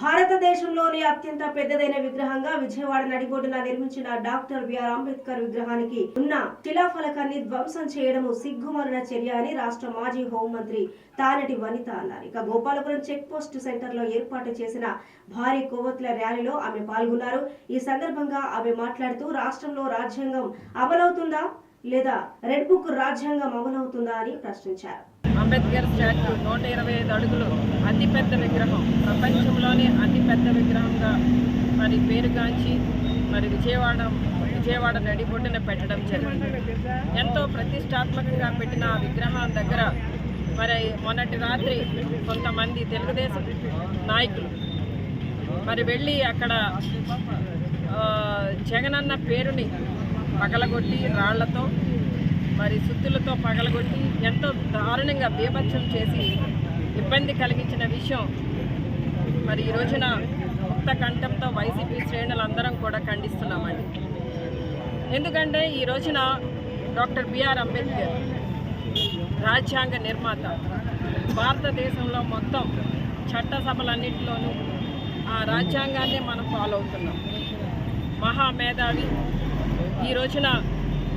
భారతదేశంలోని అత్యంత పెద్దదైన విగ్రహంగా విజయవాడ నడిబొడ్డున నిర్మించిన డాక్టర్ బిఆర్ అంబేద్కర్ విగ్రహానికి ఉన్న శిలాఫలకాన్ని ధ్వంసం చేయడము సిగ్గుమరణ చర్య అని రాష్ట్ర మాజీ హోంమంత్రి తానటి వనిత అన్నారు. ఇక గోపాలపురం చెక్ పోస్ట్ సెంటర్లో ఏర్పాటు చేసిన భారీ కొవ్వొత్తుల ర్యాలీలో ఆమె పాల్గొన్నారు. ఈ సందర్భంగా ఆమె మాట్లాడుతూ రాష్ట్రంలో రాజ్యాంగం అమలవుతుందా? లేదా రెడ్ బుక్ రాజ్యాంగం అమలవుతుందా అని ప్రశ్నించారు. అంబేద్కర్ స్టాచ్యూ నూట ఇరవై ఐదు అడుగులు అతిపెద్ద విగ్రహం. ప్రపంచంలోనే అతిపెద్ద విగ్రహంగా మరి పేరుగాంచి మరి విజయవాడ విజయవాడ నడిబొడ్డున పెట్టడం జరిగింది. ఎంతో ప్రతిష్టాత్మకంగా పెట్టిన ఆ విగ్రహం దగ్గర మరి మొన్నటి రాత్రి కొంతమంది తెలుగుదేశం నాయకులు మరి వెళ్ళి అక్కడ జగనన్న పేరుని పగలగొట్టి రాళ్ళతో మరి సుత్తులతో పగలగొట్టి ఎంతో దారుణంగా బీభత్సం చేసి ఇబ్బంది కలిగించిన విషయం. మరి ఈ రోజున ముక్త కంఠంతో వైసీపీ శ్రేణులందరం కూడా ఖండిస్తున్నామండి. ఎందుకంటే ఈ రోజున డాక్టర్ బిఆర్ అంబేద్కర్ రాజ్యాంగ నిర్మాత భారతదేశంలో మొత్తం చట్టసభలన్నింటిలోనూ ఆ రాజ్యాంగాన్నే మనం ఫాలో అవుతున్నాం. మహామేధావి ఈ రోజున